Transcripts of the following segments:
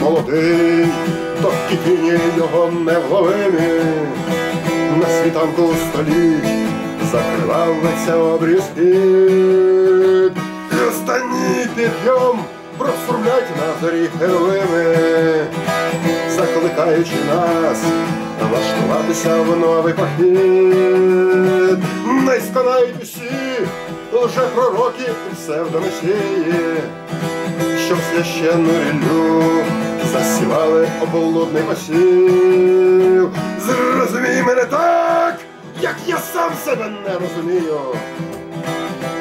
молодий, то тіні його невловимі, на світанку у столі закривавиться обріз під. І останній підйом просурмлять на зорі героїми, закликаючи нас влаштуватися в новий похід. Не сконають усі лже пророки і в священну ріллю засівали облудний посів. Зрозумій мене так, як я сам себе не розумію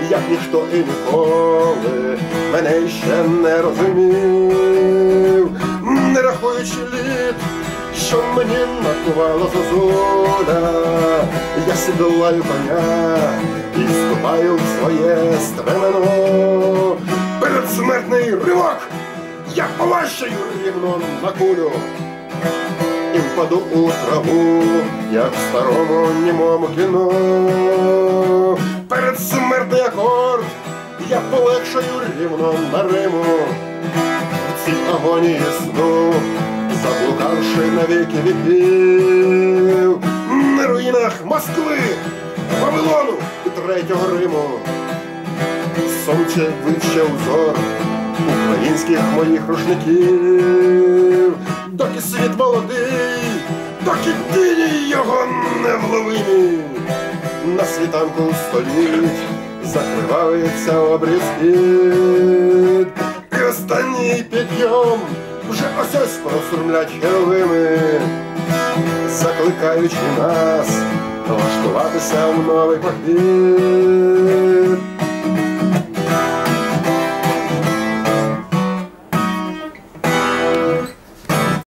як ніхто і ніколи мене ще не розумів, не рахуючи літ, що мені накувала зозуля, я сідлаю коня і вступаю в своє стремено. Передсмертний ривок, я поващаю рівно на кулю і впаду у траву, як в старому німому кіно. Перед смертний акорд я полегшаю рівно на риму. В цій агонії сну, заблукавши навіки віків, на руїнах Москви, Вавилону і третього Риму. Сонце вище узор українських моїх рушників, доки світ молодий, доки тіні його невловимі, на світанку у столі закривається обріз під. І останній підйом вже ось ось просурмлять херовими, закликаючи нас влаштуватися в новий похід.